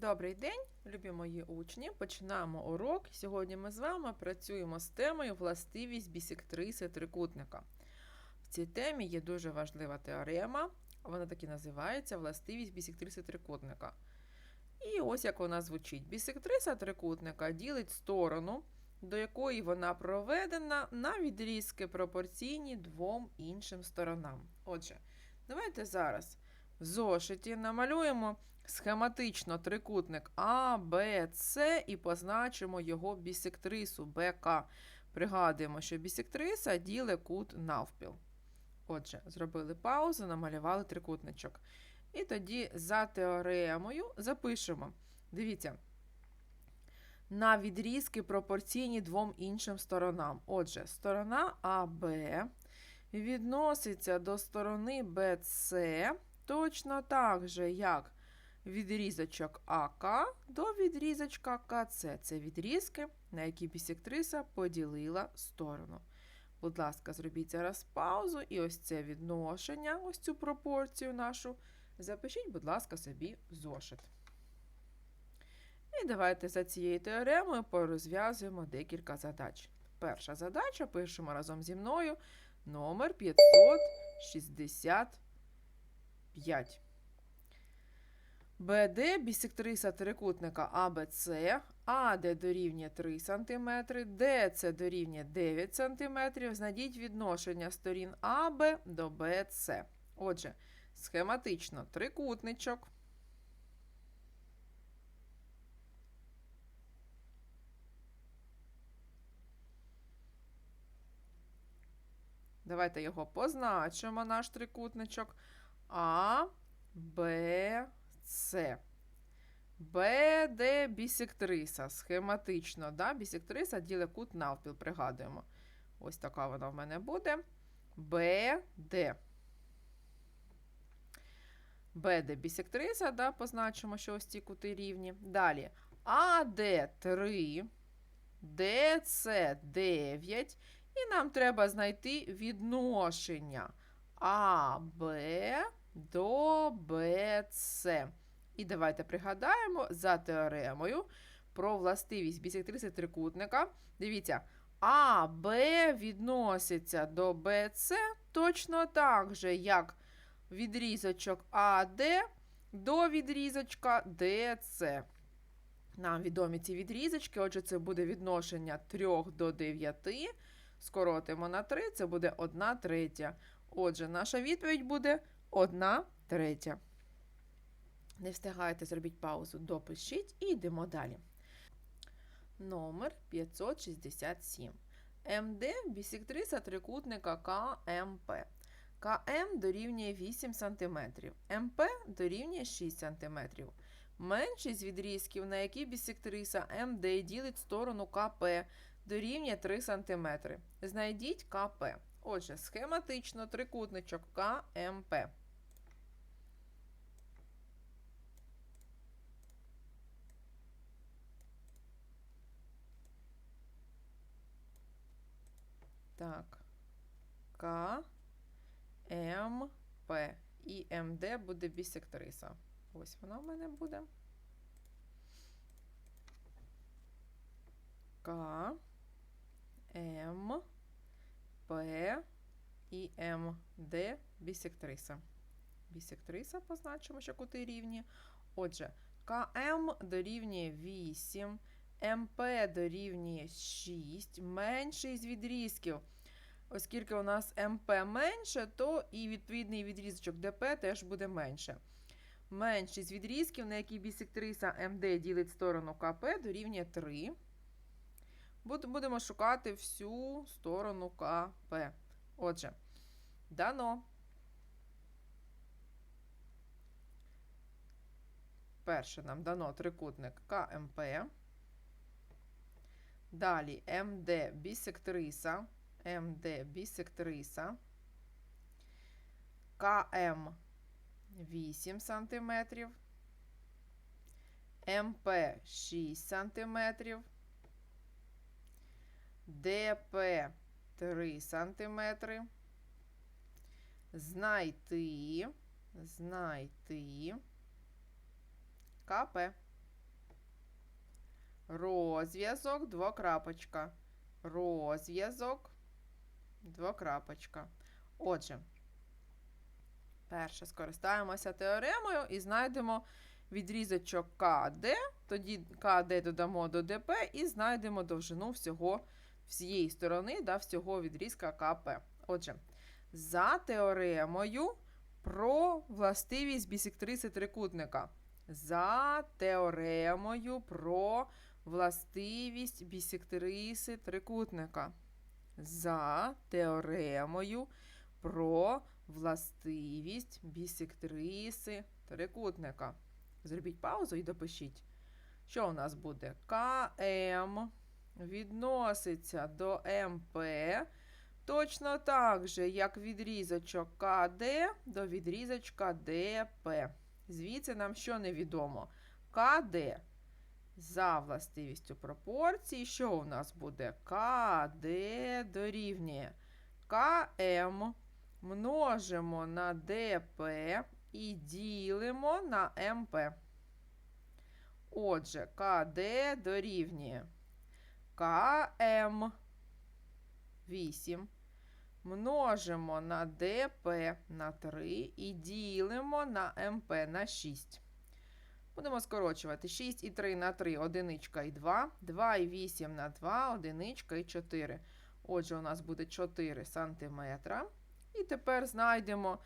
Добрий день, любі мої учні. Починаємо урок. Сьогодні ми з вами працюємо з темою властивість бісектриси трикутника. В цій темі є дуже важлива теорема, вона так і називається властивість бісектриси трикутника. І ось як вона звучить: бісектриса трикутника ділить сторону, до якої вона проведена, на відрізки пропорційні двом іншим сторонам. Отже, давайте зараз в зошиті намалюємо схематично трикутник А, Б, С і позначимо його бісектрису БК. Пригадуємо, що бісектриса ділить кут навпіл. Отже, зробили паузу, намалювали трикутничок. І тоді за теоремою запишемо. Дивіться. На відрізки пропорційні двом іншим сторонам. Отже, сторона АБ відноситься до сторони БЦ точно так же, як відрізочок АК до відрізочка КЦ. Це відрізки, на які бісектриса поділила сторону. Будь ласка, зробіть зараз паузу і ось це відношення, ось цю пропорцію нашу. Запишіть, будь ласка, собі зошит. І давайте за цією теоремою порозв'язуємо декілька задач. Перша задача пишемо разом зі мною номер 565. БД бісектриса трикутника АБЦ, АД дорівнює 3 см, ДЦ дорівнює 9 см. Знайдіть відношення сторін АБ до БЦ. Отже, схематично трикутничок. Давайте його позначимо, наш трикутничок. А, Б, С. БД бісектриса. Схематично, да? бісектриса ділить кут навпіл, пригадуємо. Ось така вона в мене буде. БД. БД бісектриса, да? позначимо, що ось ці кути рівні. Далі. АД 3, ДЦ 9. І нам треба знайти відношення АБ до БЦ. І давайте пригадаємо за теоремою про властивість бісектриси трикутника. Дивіться, АБ відноситься до БЦ точно так же, як відрізочок АД до відрізочка ДЦ. Нам відомі ці відрізочки, отже, це буде відношення 3 до 9. Скоротимо на 3, це буде 1 третя. Отже, наша відповідь буде 1 третя. Не встигайте, зробіть паузу, допишіть і йдемо далі. Номер 567. МД бісектриса трикутника КМП. КМ дорівнює 8 см. МП дорівнює 6 см. Меншість відрізків, на які бісектриса МД ділить сторону КП, дорівнює 3 см. Знайдіть КП. Отже, схематично трикутничок КМП. Так. К, М, П. І МД буде бісектриса. Ось вона в мене буде. К, М, П і МД бісектриса. Бісектриса позначимо, що кути рівні. Отже, КМ дорівнює 8, МП дорівнює 6, менший з відрізків. Оскільки у нас МП менше, то і відповідний відрізочок ДП теж буде менше. Меншість відрізків, на які бісектриса МД ділить сторону КП, дорівнює 3. Будемо шукати всю сторону КП. Отже, дано. Перше нам дано трикутник КМП. Далі МД бісектриса. МД бісектриса. КМ 8 см. МП 6 см. ДП 3 см. Знайти, знайти КП. Розв'язок, двокрапочка, розв'язок, двокрапочка. Отже, перше скористаємося теоремою і знайдемо відрізочок КД, тоді КД додамо до ДП і знайдемо довжину всього всієї сторони да, всього відрізка КП. Отже, за теоремою про властивість бісектриси трикутника. За теоремою про властивість бісектриси трикутника. За теоремою про властивість бісектриси трикутника. Зробіть паузу і допишіть. Що у нас буде? КМ відноситься до МП точно так же, як відрізочок КД до відрізочка ДП. Звідси нам що невідомо? КД. За властивістю пропорції, що у нас буде? КД дорівнює КМ множимо на ДП і ділимо на МП. Отже, КД дорівнює КМ 8. Множимо на ДП на 3 і ділимо на МП на 6. Будемо скорочувати 6 і 3 на 3, одиничка і 2, 2 і 8 на 2, одиничка і 4. Отже, у нас буде 4 см. І тепер знайдемо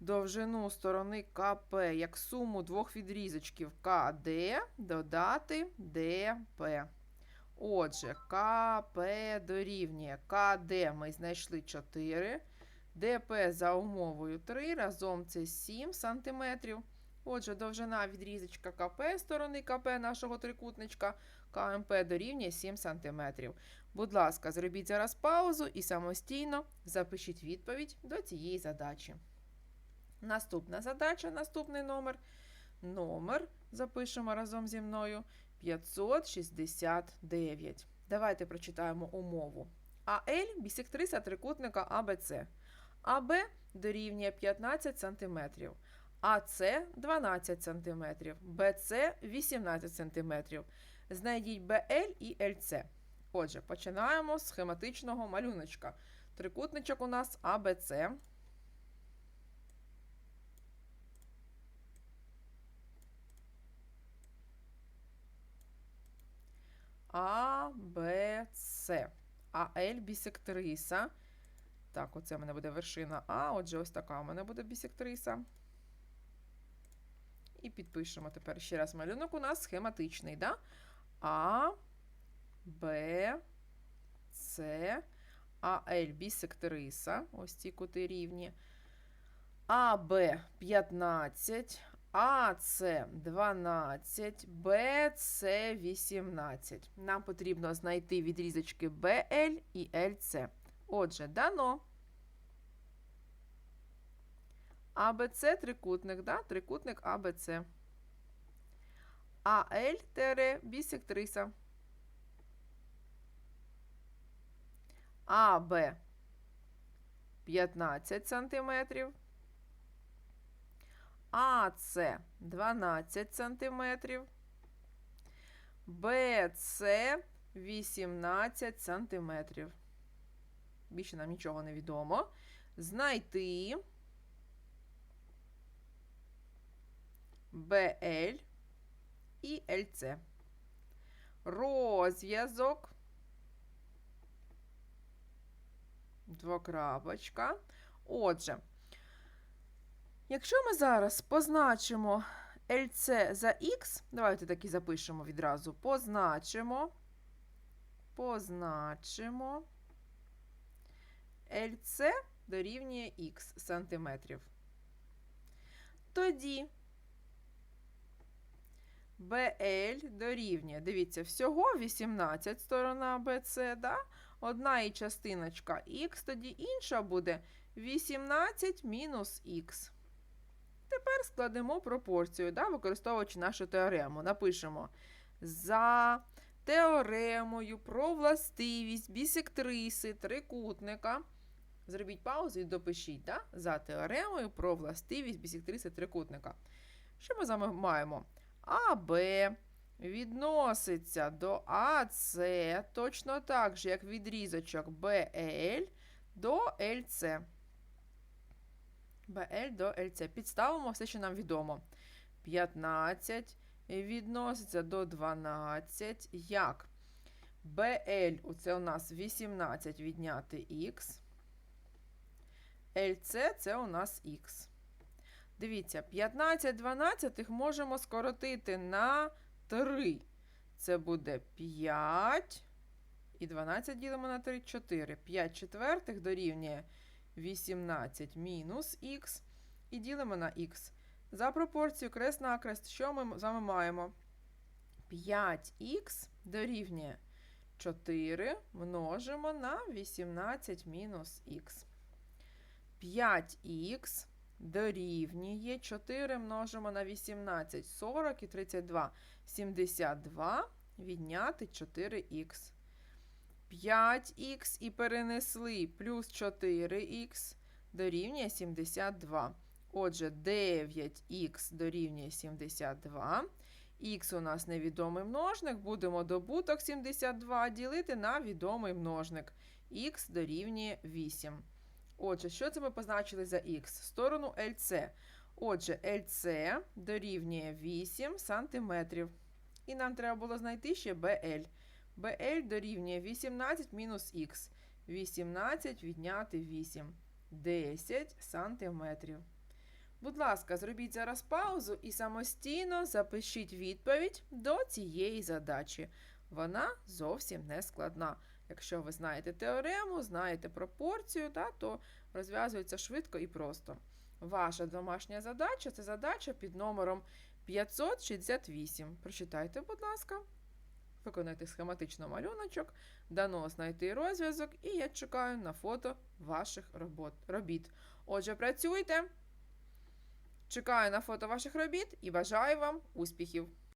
довжину сторони КП як суму двох відрізочків КД додати ДП. Отже, КП дорівнює КД ми знайшли 4, ДП за умовою 3, разом це 7 см. Отже, довжина відрізочка КП сторони КП нашого трикутничка КМП дорівнює 7 см. Будь ласка, зробіть зараз паузу і самостійно запишіть відповідь до цієї задачі. Наступна задача, наступний номер. Номер запишемо разом зі мною 569. Давайте прочитаємо умову. АЛ бісектриса трикутника АБЦ. АБ дорівнює 15 см. АС 12 см, БЦ 18 см. Знайдіть БЛ і ЛЦ. Отже, починаємо з схематичного малюночка. Трикутничок у нас АБЦ. А, Б, С. АЛ бісектриса. Так, оце в мене буде вершина А. Отже, ось така у мене буде бісектриса. І підпишемо тепер ще раз малюнок у нас схематичний. Да? А, Б, С, АЛ бісектриса. Ось ці кути рівні. АБ 15, АС 12, БС 18. Нам потрібно знайти відрізочки БЛ і ЛЦ. Отже, дано. АБЦ трикутник, да? трикутник АБЦ. АЛ тере бісектриса. АБ 15 сантиметрів. АС 12 сантиметрів. БС 18 сантиметрів. Більше нам нічого не відомо. Знайти БЛ і ЛЦ. Розв'язок. Двокрапочка. Отже, якщо ми зараз позначимо ЛЦ за Х, давайте таки запишемо відразу. Позначимо, позначимо ЛЦ дорівнює Х сантиметрів. Тоді BL дорівнює, дивіться, всього 18 сторона BC, да? одна і частиночка Х, тоді інша буде 18 мінус Х. Тепер складемо пропорцію, да, використовуючи нашу теорему. Напишемо за теоремою про властивість бісектриси трикутника. Зробіть паузу і допишіть да, за теоремою про властивість бісектриси трикутника. Що ми з вами маємо? АБ відноситься до АС точно так же, як відрізочок BL до LC. BL до LC. Підставимо все, що нам відомо. 15 відноситься до 12. Як? BL це у нас 18 відняти Х. LC це у нас Х. Дивіться, 15 12 можемо скоротити на 3. Це буде 5. І 12 ділимо на 3 4. 5 четвертих дорівнює 18 мінус х. І ділимо на х. За пропорцію крест-накрест, що ми з вами маємо? 5х дорівнює 4 множимо на 18 мінус х. 5х дорівнює 4 множимо на 18, 40 і 32, 72 відняти 4х. 5х і перенесли плюс 4х дорівнює 72. Отже, 9х дорівнює 72. Х у нас невідомий множник, будемо добуток 72 ділити на відомий множник. Х дорівнює 8. Отже, що це ми позначили за х? Сторону LC. Отже, LC дорівнює 8 см. І нам треба було знайти ще BL. BL дорівнює 18 мінус х. 18 відняти 8. 10 сантиметрів. Будь ласка, зробіть зараз паузу і самостійно запишіть відповідь до цієї задачі. Вона зовсім не складна. Якщо ви знаєте теорему, знаєте пропорцію, та, то розв'язується швидко і просто. Ваша домашня задача це задача під номером 568. Прочитайте, будь ласка. Виконайте схематично малюночок, дано знайти розв'язок, і я чекаю на фото ваших робот, робіт. Отже, працюйте. Чекаю на фото ваших робіт і бажаю вам успіхів!